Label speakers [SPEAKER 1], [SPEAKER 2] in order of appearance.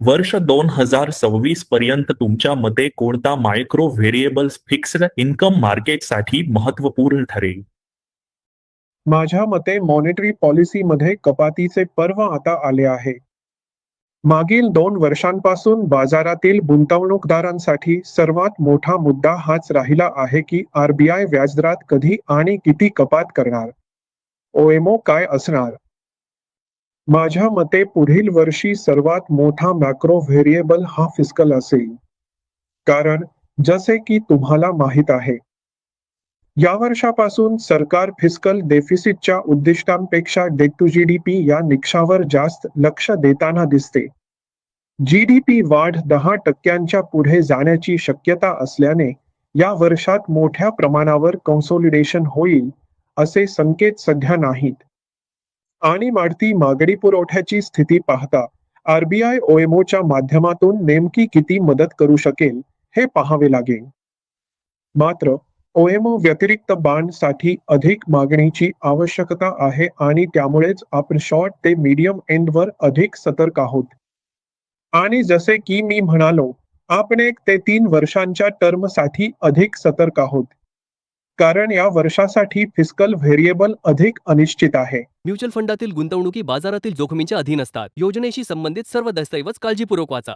[SPEAKER 1] वर्ष दोन हजार सव्वीस पर्यंत तुमच्या मते कोणता मायक्रो व्हेरिएबल्स फिक्स्ड इन्कम मार्केटसाठी महत्त्वपूर्ण ठरेल?
[SPEAKER 2] माझ्या मते मॉनिटरी पॉलिसीमध्ये कपातीचे पर्व आता आले आहे. मागील दोन वर्षांपासून बाजारातील गुंतवणूकदारांसाठी सर्वात मोठा मुद्दा हाच राहिला आहे की आरबीआय व्याजदरात कधी आणि किती कपात करणार? ओएमओ काय असणार? माझ्या मते पुढील वर्षी सर्वात मोठा मॅक्रो व्हेरिएबल हा फिस्कल असेल. कारण जसे की तुम्हाला माहीत आहे या वर्षापासून सरकार फिस्कल डेफिसिटच्या उद्दिष्टांपेक्षा डेट टू जीडीपी या निकषावर जास्त लक्ष देताना दिसते. जीडीपी वाढ दहा टक्क्यांच्या पुढे जाण्याची शक्यता असल्याने या वर्षात मोठ्या प्रमाणावर कन्सोलिडेशन होईल असे संकेत सध्या नाहीत. आणि वाढती मागणी पुरवठ्याची स्थिती पाहता आरबीआय ओएमओच्या माध्यमातून नेमकी किती मदत करू शकेल हे पाहावे लागेल. मात्र ओएमओ व्यतिरिक्त बांडसाठी अधिक मागणीची आवश्यकता आहे आणि त्यामुळेच आपण शॉर्ट ते मीडियम एंडवर अधिक सतर्क आहोत. आणि जसे की मी म्हणालो आपण एक ते तीन वर्षांच्या टर्मसाठी अधिक सतर्क आहोत. कारण या वर्षासाठी फिस्कल व्हेरिएबल अधिक अनिश्चित आहे.
[SPEAKER 3] म्युच्युअल फंडातील गुंतवणुकी बाजारातील जोखमींच्या अधीन असतात. योजनेशी संबंधित सर्व दस्तऐवज काळजीपूर्वक वाचा.